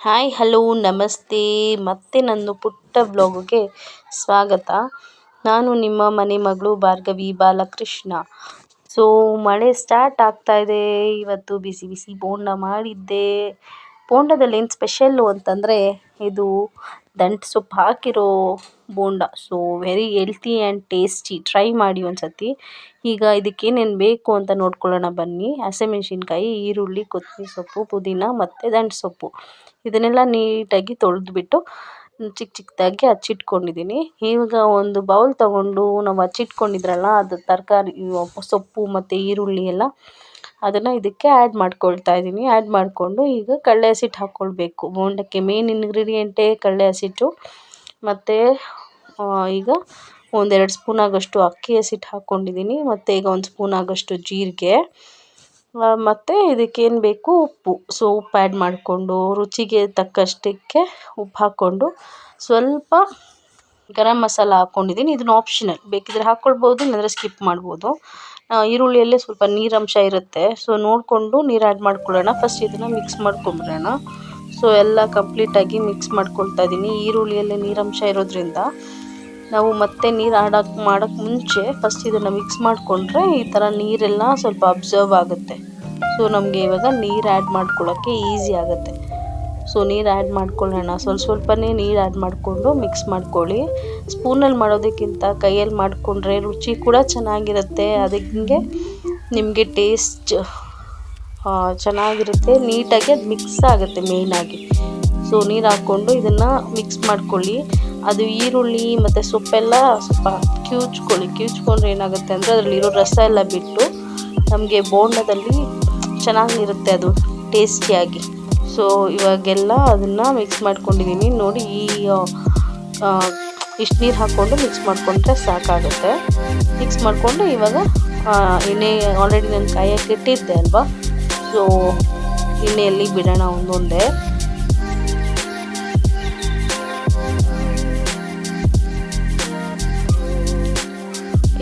Hi hello ನಮಸ್ತೆ. ಮತ್ತೆ ನನ್ನ ಪುಟ್ಟ ಬ್ಲಾಗುಗೆ ಸ್ವಾಗತ. ನಾನು ನಿಮ್ಮ ಮನೆ ಮಗಳು ಭಾರ್ಗವಿ ಬಾಲಕೃಷ್ಣ. ಸೊ ಮಳೆ ಸ್ಟಾರ್ಟ್ ಆಗ್ತಾ ಇದೆ. ಇವತ್ತು ಬಿಸಿ ಬಿಸಿ ಬೋಂಡ ಮಾಡಿದ್ದೆ. ಬೋಂಡದಲ್ಲಿ ಏನು ಸ್ಪೆಷಲ್ಲು ಅಂತಂದರೆ, ಇದು ದಂಟು ಸೊಪ್ಪು ಹಾಕಿರೋ bonda. So very healthy and tasty try ಮಾಡಿ ಒಂದು ಸತಿ ಈಗ ಇದಕ್ಕೇನೇನು ಬೇಕು ಅಂತ ನೋಡ್ಕೊಳ್ಳೋಣ ಬನ್ನಿ. ಹಸಿಮೆಣ್ಸಿನ್ಕಾಯಿ, ಈರುಳ್ಳಿ ಕೊತ್ತಂಬರಿ ಸೊಪ್ಪು, ಪುದೀನ ಮತ್ತು ದಂಟು ಸೊಪ್ಪು. ಇದನ್ನೆಲ್ಲ ನೀಟಾಗಿ ತೊಳೆದ್ಬಿಟ್ಟು ಚಿಕ್ಕ ಚಿಕ್ಕದಾಗಿ ಹಚ್ಚಿಟ್ಕೊಂಡಿದ್ದೀನಿ. ಈಗ ಒಂದು ಬೌಲ್ ತೊಗೊಂಡು ನಾವು ಹಚ್ಚಿಟ್ಕೊಂಡಿದ್ರಲ್ಲ, ಅದು ತರಕಾರಿ, ಸೊಪ್ಪು ಮತ್ತು ಈರುಳ್ಳಿ ಎಲ್ಲ ಅದನ್ನು ಇದಕ್ಕೆ ಆ್ಯಡ್ ಮಾಡ್ಕೊಳ್ತಾ ಇದ್ದೀನಿ ಆ್ಯಡ್ ಮಾಡಿಕೊಂಡು ಈಗ ಕಡಲೆ ಹಸಿಟ್ಟು ಹಾಕ್ಕೊಳ್ಬೇಕು ಬೋಂಡಕ್ಕೆ ಮೇಯ್ನ್ ಇಂಗ್ರೀಡಿಯೆಂಟೇ ಕಡಲೆ ಹಸಿಟ್ಟು ಮತ್ತು ಈಗ ಒಂದೆರಡು ಸ್ಪೂನ್ ಆಗೋಷ್ಟು ಅಕ್ಕಿ ಹಸಿಟ್ಟು ಹಾಕ್ಕೊಂಡಿದ್ದೀನಿ ಮತ್ತು ಈಗ ಒಂದು ಸ್ಪೂನ್ ಆಗೋಷ್ಟು ಜೀರಿಗೆ. ಮತ್ತು ಇದಕ್ಕೇನು ಬೇಕು? ಉಪ್ಪು. ಸೊ ಉಪ್ಪು ಆ್ಯಡ್ ಮಾಡಿಕೊಂಡು ರುಚಿಗೆ ತಕ್ಕಷ್ಟಕ್ಕೆ ಉಪ್ಪು ಹಾಕ್ಕೊಂಡು ಸ್ವಲ್ಪ ಗರಂ ಮಸಾಲ ಹಾಕ್ಕೊಂಡಿದ್ದೀನಿ ಇದನ್ನು ಆಪ್ಷನಲ್ ಬೇಕಿದ್ರೆ ಹಾಕ್ಕೊಳ್ಬೋದು ಇಲ್ಲಾಂದರೆ ಸ್ಕಿಪ್ ಮಾಡ್ಬೋದು. ಈರುಳ್ಳಿಯಲ್ಲೇ ಸ್ವಲ್ಪ ನೀರಂಶ ಇರುತ್ತೆ. ಸೊ ನೋಡಿಕೊಂಡು ನೀರು ಆ್ಯಡ್ ಮಾಡ್ಕೊಳ್ಳೋಣ. ಫಸ್ಟ್ ಇದನ್ನು ಮಿಕ್ಸ್ ಮಾಡ್ಕೊಂಬಿಡೋಣ ಸೊ ಎಲ್ಲ ಕಂಪ್ಲೀಟಾಗಿ ಮಿಕ್ಸ್ ಮಾಡ್ಕೊಳ್ತಾ ಇದ್ದೀನಿ ಈರುಳ್ಳಿಯಲ್ಲೇ ನೀರಂಶ ಇರೋದ್ರಿಂದ ನಾವು ಮತ್ತೆ ನೀರು ಆಡೋಕೆ ಮಾಡೋಕ್ಕೆ ಮುಂಚೆ ಫಸ್ಟ್ ಇದನ್ನು ಮಿಕ್ಸ್ ಮಾಡಿಕೊಂಡ್ರೆ ಈ ಥರ ನೀರೆಲ್ಲ ಸ್ವಲ್ಪ ಅಬ್ಸರ್ವ್ ಆಗುತ್ತೆ. ಸೊ ನಮಗೆ ಇವಾಗ ನೀರು ಆ್ಯಡ್ ಮಾಡ್ಕೊಳ್ಳೋಕ್ಕೆ ಈಸಿ ಆಗುತ್ತೆ. ಸೊ ನೀರು ಆ್ಯಡ್ ಮಾಡ್ಕೊಳ್ಳೋಣ. ಸ್ವಲ್ಪ ಸ್ವಲ್ಪನೇ ನೀರು ಆ್ಯಡ್ ಮಾಡಿಕೊಂಡು ಮಿಕ್ಸ್ ಮಾಡ್ಕೊಳ್ಳಿ. ಸ್ಪೂನಲ್ಲಿ ಮಾಡೋದಕ್ಕಿಂತ ಕೈಯಲ್ಲಿ ಮಾಡಿಕೊಂಡ್ರೆ ರುಚಿ ಕೂಡ ಚೆನ್ನಾಗಿರುತ್ತೆ. ಅದಕ್ಕೆ ನಿಮಗೆ ಟೇಸ್ಟ್ ಚೆನ್ನಾಗಿರುತ್ತೆ. ನೀಟಾಗಿ ಅದು ಮಿಕ್ಸ್ ಆಗುತ್ತೆ ಮೇಯ್ನಾಗಿ ಸೊ ನೀರು ಹಾಕ್ಕೊಂಡು ಇದನ್ನು ಮಿಕ್ಸ್ ಮಾಡ್ಕೊಳ್ಳಿ. ಅದು ಈರುಳ್ಳಿ ಮತ್ತು ಸೊಪ್ಪೆಲ್ಲ ಸ್ವಲ್ಪ ಕಿವುಚ್ಕೊಳ್ಳಿ. ಕಿವುಚ್ಕೊಂಡ್ರೆ ಏನಾಗುತ್ತೆ ಅಂದರೆ ಅದರಲ್ಲಿರೋ ರಸ ಎಲ್ಲ ಬಿಟ್ಟು ನಮಗೆ ಬೋಂಡದಲ್ಲಿ ಚೆನ್ನಾಗಿರುತ್ತೆ ಅದು ಟೇಸ್ಟಿಯಾಗಿ ಸೊ ಇವಾಗೆಲ್ಲ ಅದನ್ನು ಮಿಕ್ಸ್ ಮಾಡ್ಕೊಂಡಿದ್ದೀನಿ ನೋಡಿ ಈ ಇಷ್ಟು ನೀರು ಹಾಕ್ಕೊಂಡು ಮಿಕ್ಸ್ ಮಾಡಿಕೊಂಡ್ರೆ ಸಾಕಾಗುತ್ತೆ. ಮಿಕ್ಸ್ ಮಾಡಿಕೊಂಡು ಇವಾಗ ಎಣ್ಣೆ ಆಲ್ರೆಡಿ ನಾನು ಕಾಯಕ್ಕೆ ಇಟ್ಟಿದ್ದೆ ಅಲ್ವಾ? ಸೊ ಎಣ್ಣೆಯಲ್ಲಿ ಬಿಡೋಣ ಒಂದೊಂದೇ.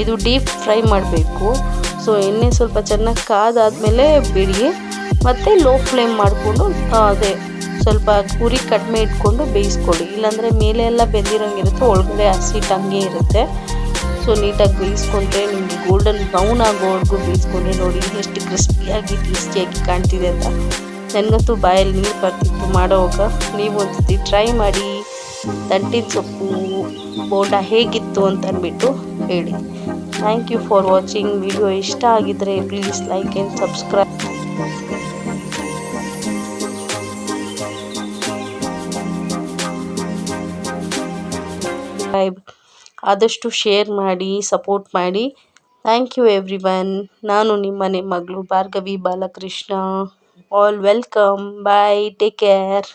ಇದು ಡೀಪ್ ಫ್ರೈ ಮಾಡಬೇಕು. ಸೊ ಎಣ್ಣೆ ಸ್ವಲ್ಪ ಚೆನ್ನಾಗಿ ಕಾದಾದಮೇಲೆ ಬಿಡಿ. ಮತ್ತು ಲೋ ಫ್ಲೇಮ್ ಮಾಡಿಕೊಂಡು ಅದೇ ಸ್ವಲ್ಪ ಉರಿ ಕಡಿಮೆ ಇಟ್ಕೊಂಡು ಬೇಯಿಸ್ಕೊಳ್ಳಿ. ಇಲ್ಲಾಂದರೆ ಮೇಲೆ ಎಲ್ಲ ಬೆಂದಿರೋಂಗಿರುತ್ತೆ, ಒಳಗಡೆ ಹಸಿಟ್ಟು ಹಂಗೆ ಇರುತ್ತೆ. ಸೊ ನೀಟಾಗಿ ಬೇಯಿಸ್ಕೊಂಡ್ರೆ ನಿಮಗೆ ಗೋಲ್ಡನ್ ಬ್ರೌನ್ ಆಗೋವರೆಗೂ ಬೇಯಿಸ್ಕೊಂಡ್ರೆ ನೋಡಿ, ಎಷ್ಟು ಕ್ರಿಸ್ಪಿಯಾಗಿ ಟೇಸ್ಟಿಯಾಗಿ ಕಾಣ್ತಿದೆ ಅಂತ. ನನಗಂತೂ ಬಾಯಲ್ಲಿ ನೀರು ಬರ್ತಿತ್ತು ಮಾಡೋವಾಗ. ನೀವು ಒಂದ್ಸತಿ ಟ್ರೈ ಮಾಡಿ, ದಂಟಿನ ಸೊಪ್ಪು, ಬೋಂಡ ಹೇಗಿತ್ತು ಅಂತ ಅಂದ್ಬಿಟ್ಟು ಹೇಳಿ. Thank you for watching video ಇಷ್ಟ ಆಗಿದ್ದರೆ ಪ್ಲೀಸ್ ಲೈಕ್ ಆ್ಯಂಡ್ ಸಬ್ಸ್ಕ್ರೈಬ್ ಆದಷ್ಟು ಶೇರ್ ಮಾಡಿ ಸಪೋರ್ಟ್ ಮಾಡಿ. ಥ್ಯಾಂಕ್ ಯು ಎವ್ರಿ ಒನ್ ನಾನು ನಿಮ್ಮನೆ ಮಗಳು Bhargavi Balakrishna. All welcome bye take care